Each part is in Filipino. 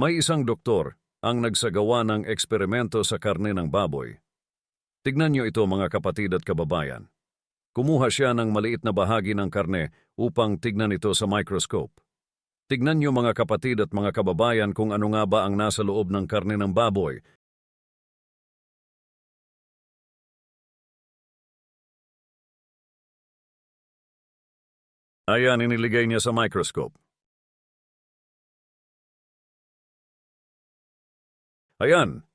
May isang doktor ang nagsagawa ng eksperimento sa karne ng baboy. Tignan niyo ito mga kapatid at kababayan. Kumuha siya ng maliit na bahagi ng karne upang tignan ito sa microscope. Tignan niyo mga kapatid at mga kababayan kung ano nga ba ang nasa loob ng karne ng baboy. Ayan, iniligay niya sa microscope. Ayan.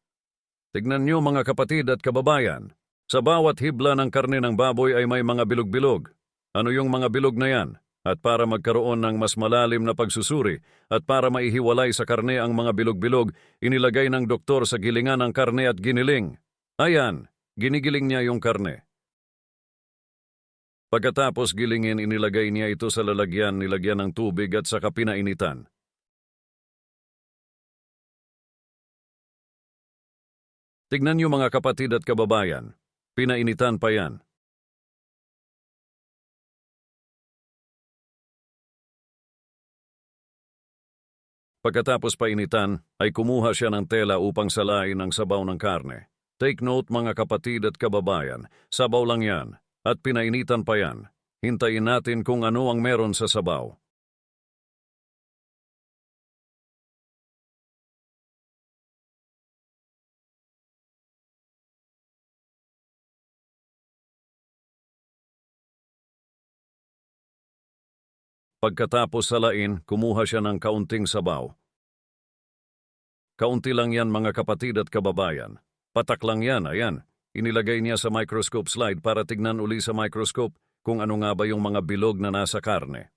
Tignan niyo mga kapatid at kababayan. Sa bawat hibla ng karne ng baboy ay may mga bilog-bilog. Ano yung mga bilog na yan? At para magkaroon ng mas malalim na pagsusuri at para maihiwalay sa karne ang mga bilog-bilog, inilagay ng doktor sa gilingan ng karne at giniling. Ayan, ginigiling niya yung karne. Pagkatapos gilingin, inilagay niya ito sa lalagyan, nilagyan ng tubig at saka pinainitan. Tignan niyo mga kapatid at kababayan, pinainitan pa yan. Pagkatapos painitan, ay kumuha siya ng tela upang salain ang sabaw ng karne. Take note mga kapatid at kababayan, sabaw lang yan, at pinainitan pa yan. Hintayin natin kung ano ang meron sa sabaw. Pagkatapos salain, kumuha siya ng kaunting sabaw. Kaunti lang yan mga kapatid at kababayan. Patak lang yan, ayan. Inilagay niya sa microscope slide para tignan uli sa microscope kung ano nga ba yung mga bilog na nasa karne.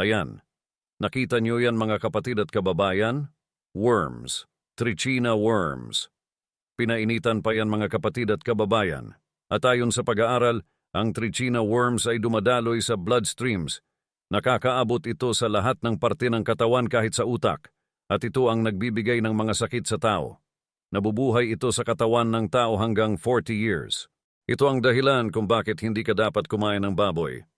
Ayan. Nakita niyo yan mga kapatid at kababayan? Worms. Trichina worms. Pinainitan pa yan mga kapatid at kababayan. At ayon sa pag-aaral, ang Trichina worms ay dumadaloy sa bloodstreams. Nakakaabot ito sa lahat ng parte ng katawan kahit sa utak. At ito ang nagbibigay ng mga sakit sa tao. Nabubuhay ito sa katawan ng tao hanggang 40 years. Ito ang dahilan kung bakit hindi ka dapat kumain ng baboy.